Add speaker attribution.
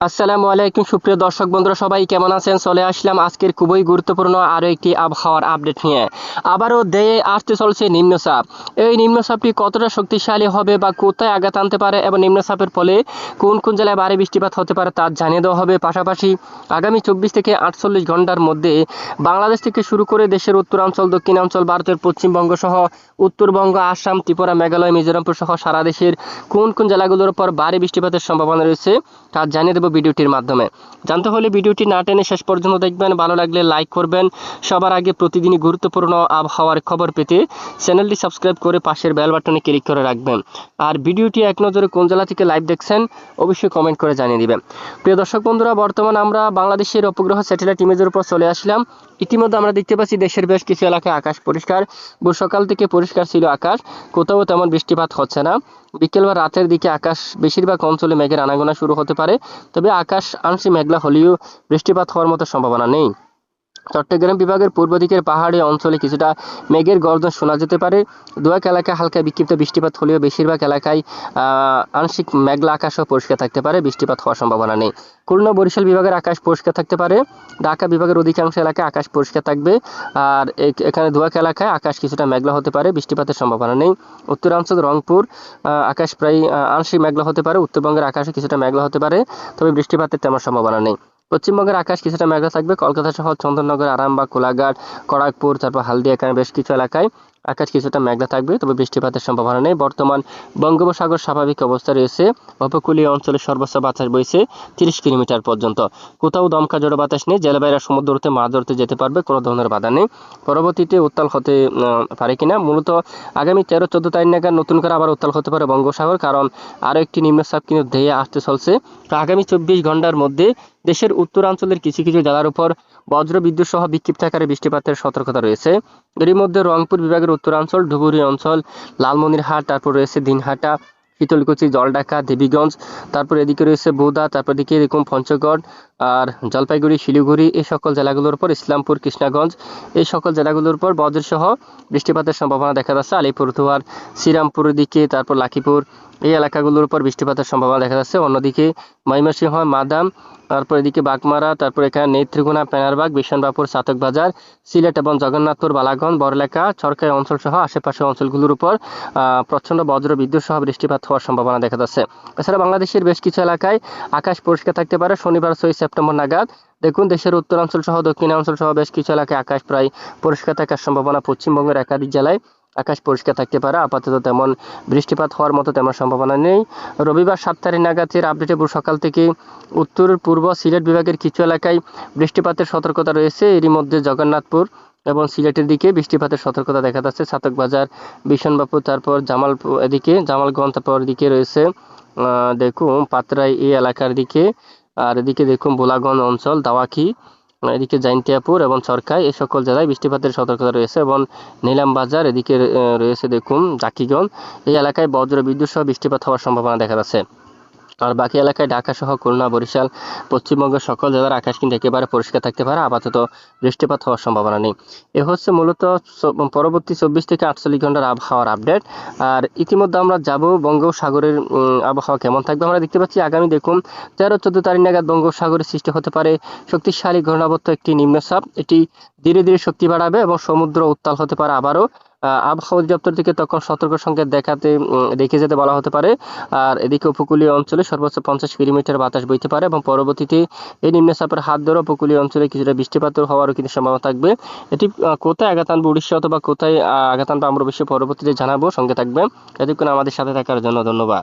Speaker 1: আসসালামু আলাইকুম, সুপ্রিয় দর্শক বন্ধুরা, সবাই কেমন আছেন? চলে আসলাম আজকের খুবই গুরুত্বপূর্ণ আরও একটি আবহাওয়ার আপডেট নিয়ে। আবারও দেয়ে আসতে চলছে নিম্নচাপ এই নিম্নচাপটি কতটা শক্তিশালী হবে বা কোথায় আঘাত আনতে পারে এবং নিম্নচাপের ফলে কোন কোন জেলায় ভারী বৃষ্টিপাত হতে পারে তা জানিয়ে দেওয়া হবে। পাশাপাশি আগামী চব্বিশ থেকে আটচল্লিশ ঘণ্টার মধ্যে বাংলাদেশ থেকে শুরু করে দেশের উত্তরাঞ্চল, দক্ষিণাঞ্চল, ভারতের পশ্চিমবঙ্গ সহ উত্তরবঙ্গ, আসাম, ত্রিপুরা, মেঘালয়, মিজোরামপুর সহ সারা দেশের কোন কোন জেলাগুলোর উপর ভারী বৃষ্টিপাতের সম্ভাবনা রয়েছে তা জানিয়ে দেবো ভিডিওটির মাধ্যমে। জানতে হলে ভিডিওটি না টেনে শেষ পর্যন্ত দেখবেন। ভালো লাগলে লাইক করবেন। সবার আগে প্রতিদিনই গুরুত্বপূর্ণ আবহাওয়ার খবর পেতে চ্যানেলটি সাবস্ক্রাইব করে পাশের বেল বাটনে ক্লিক করে রাখবেন। আর ভিডিওটি এক নজরে কোন জেলা থেকে লাইভ দেখছেন, অবশ্যই কমেন্ট করে জানিয়ে দিবেন। প্রিয় দর্শক বন্ধুরা, বর্তমান আমরা বাংলাদেশের উপগ্রহ স্যাটেলাইট ইমেজের উপর চলে আসলাম। ইতিমধ্যে আমরা দেখতে পাচ্ছি দেশের বেশ কিছু এলাকায় আকাশ পরিষ্কার। সকাল থেকে পরিষ্কার ছিল আকাশ। কোথাও তেমন বৃষ্টিপাত হচ্ছে না। বিকেল বা রাতের দিকে আকাশ বেশিরভাগ অঞ্চলে মেঘের আনাগোনা শুরু হতে পারে, তবে আকাশ আংশিক মেঘলা হলেও বৃষ্টিপাত হওয়ার মতো সম্ভাবনা নেই। চট্টগ্রাম বিভাগের পূর্ব দিকের পাহাড়ি অঞ্চলে কিছুটা মেঘের গর্জন শোনা যেতে পারে। দু এক এলাকায় হালকা বিক্ষিপ্ত বৃষ্টিপাত হলেও বেশিরভাগ এলাকায় আংশিক মেঘলা আকাশও পরিষ্কার থাকতে পারে, বৃষ্টিপাত হওয়ার সম্ভাবনা নেই। খুলনা, বরিশাল বিভাগের আকাশ পরিষ্কার থাকতে পারে। ঢাকা বিভাগের অধিকাংশ এলাকায় আকাশ পরিষ্কার থাকবে। আর এখানে দু এক এলাকায় আকাশ কিছুটা মেঘলা হতে পারে, বৃষ্টিপাতের সম্ভাবনা নেই। উত্তরাঞ্চল, রংপুর আকাশ প্রায় আংশিক মেঘলা হতে পারে। উত্তরবঙ্গের আকাশে কিছুটা মেঘলা হতে পারে, তবে বৃষ্টিপাতের তেমন সম্ভাবনা নেই। পশ্চিমবঙ্গের আকাশ কিছুটা মেঘলা থাকবে। কলকাতা সহ চন্দননগর, আরামবাগ, কোলাঘাট খড়গপুর তারপর হালদিয়া, এখানে বেশ কিছু এলাকায় আকাশ কিছুটা মেঘলা থাকবে, তবে বৃষ্টিপাতের সম্ভাবনা নেই। বর্তমান বঙ্গোপসাগর স্বাভাবিক অবস্থা রয়েছে। উপকূলীয় অঞ্চলে সর্বোচ্চ বাতাস বইছে তিরিশ কিলোমিটার পর্যন্ত। কোথাও দমকা জোড়ো বাতাস নেই। জেলেবাইরা সমুদ্র হতে মাছ ধরতে যেতে পারবে, কোনো ধরনের বাধা নেই। পরবর্তীতে উত্তাল হতে পারে কিনা? মূলত আগামী তেরো, চোদ্দ তারিখ নাগাদ নতুন করে আবার উত্তাল হতে পারে বঙ্গোপসাগর, কারণ আরও একটি নিম্নচাপ কিন্তু ধেয়ে আসতে চলছে। আগামী চব্বিশ ঘণ্টার মধ্যে দেশের উত্তরাঞ্চলের কিছু কিছু জেলার উপর বজ্র বিদ্যুৎ সহ বিক্ষিপ্ত আকারে বৃষ্টিপাতের সতর্কতা রয়েছে। এরই মধ্যে রংপুর বিভাগের উত্তরাঞ্চল ডুবুরি অঞ্চল, লালমনিরহাট, তারপর রয়েছে দিনহাটা শীতলকুচি জলঢাকা, দেবীগঞ্জ, তারপর এদিকে রয়েছে বোদা, তারপর এদিকে এরকম পঞ্চগড় আর জলপাইগুড়ি, শিলিগুড়ি, এই সকল জেলাগুলোর পর ইসলামপুর, কৃষ্ণাগঞ্জ, এই সকল জেলাগুলোর পর বজ্রসহ বৃষ্টিপাতের সম্ভাবনা দেখা যাচ্ছে। আলিপুরদুয়ার শ্রীরামপুরের দিকে, তারপর লাখিপুর এই এলাকাগুলোর উপর বৃষ্টিপাতের সম্ভাবনা দেখা যাচ্ছে। অন্যদিকে ময়মনসিংহ, মাদাম, তারপর এদিকে বাগমারা, তারপর এখানে নেত্রীগুনা পেনারবাগ বিশনবাপুর চাতক বাজার সিলেট এবং জগন্নাথপুর, বালাগঞ্জ বড়লেখা সরকারি অঞ্চল সহ আশেপাশের অঞ্চলগুলোর উপর প্রচণ্ড বজ্র বিদ্যুৎ সহ বৃষ্টিপাত হওয়ার সম্ভাবনা দেখা যাচ্ছে। এছাড়া বাংলাদেশের বেশ কিছু এলাকায় আকাশ পরিষ্কার থাকতে পারে। শনিবার ছয় সেপ্টেম্বর নাগাদ দেখুন, দেশের উত্তরাঞ্চল সহ দক্ষিণাঞ্চল সহ বেশ কিছু এলাকায় আকাশ প্রায় পরিষ্কার থাকার সম্ভাবনা পশ্চিমবঙ্গের একাধিক জেলায় আকাশ পরিষ্কার থাকতে পারে, আপাতত তেমন বৃষ্টিপাত হওয়ার মতো তেমন সম্ভাবনা নেই। রবিবার সাত তারিখ নাগাদের আপডেটে সকাল থেকে উত্তর, পূর্ব সিলেট বিভাগের কিছু এলাকায় বৃষ্টিপাতের সতর্কতা রয়েছে। এরই মধ্যে জগন্নাথপুর এবং সিলেটের দিকে বৃষ্টিপাতের সতর্কতা দেখা যাচ্ছে। ছাতক বাজার বিশনবাপুর তারপর জামালপুর এদিকে, জামালগঞ্জ, তারপর দিকে রয়েছে। দেখুন, পাতরাই এই এলাকার দিকে। আর এদিকে দেখুন, বোলাগঞ্জ অঞ্চল, দাওয়াকি এদিকে জাইন্তিয়াপুর এবং সরকাই এই সকল জেলায় বৃষ্টিপাতের সতর্কতা রয়েছে এবং নিলাম বাজার এদিকে রয়েছে, দেখুন, জাকিগঞ্জ। এই এলাকায় বজ্র, বিদ্যুৎ সহ বৃষ্টিপাত হওয়ার সম্ভাবনা দেখা যাচ্ছে। আর বাকি এলাকায় ঢাকা সহ খুলনা, বরিশাল, পশ্চিমবঙ্গের সকল জেলার আকাশ কিন্তু একেবারে পরিষ্কার থাকতে পারে, আপাতত বৃষ্টিপাত হওয়ার সম্ভাবনা নেই। এ হচ্ছে মূলত পরবর্তী চব্বিশ থেকে আটচল্লিশ ঘণ্টার আবহাওয়ার আপডেট। আর ইতিমধ্যে আমরা যাব বঙ্গোপসাগরের আবহাওয়া কেমন থাকবে আমরা দেখতে পাচ্ছি। আগামী দেখুন, তেরো, চোদ্দ তারিখ নাগাদ বঙ্গোপসাগরের সৃষ্টি হতে পারে শক্তিশালী ঘূর্ণাবর্ত একটি নিম্নচাপ। এটি ধীরে ধীরে শক্তি বাড়াবে এবং সমুদ্র উত্তাল হতে পারে আবারও। আবহাওয়া অধিদপ্তর থেকে তখন সতর্ক সংকেত দেখাতে দেখে যেতে বলা হতে পারে। আর এদিকে উপকূলীয় অঞ্চলে সর্বোচ্চ পঞ্চাশ কিলোমিটার বাতাস বইতে পারে এবং পরবর্তীতে এই নিম্নচাপের হাত ধরে উপকূলীয় অঞ্চলে কিছুটা বৃষ্টিপাত হওয়ারও কিন্তু সম্ভাবনা থাকবে। এটি কোথায় আঘাত আনবে, উড়িষ্যা অথবা কোথায় আঘাত আনবে আমরা অবশ্যই পরবর্তীতে জানাব। সঙ্গে থাকবে এতক্ষণ আমাদের সাথে থাকার জন্য ধন্যবাদ।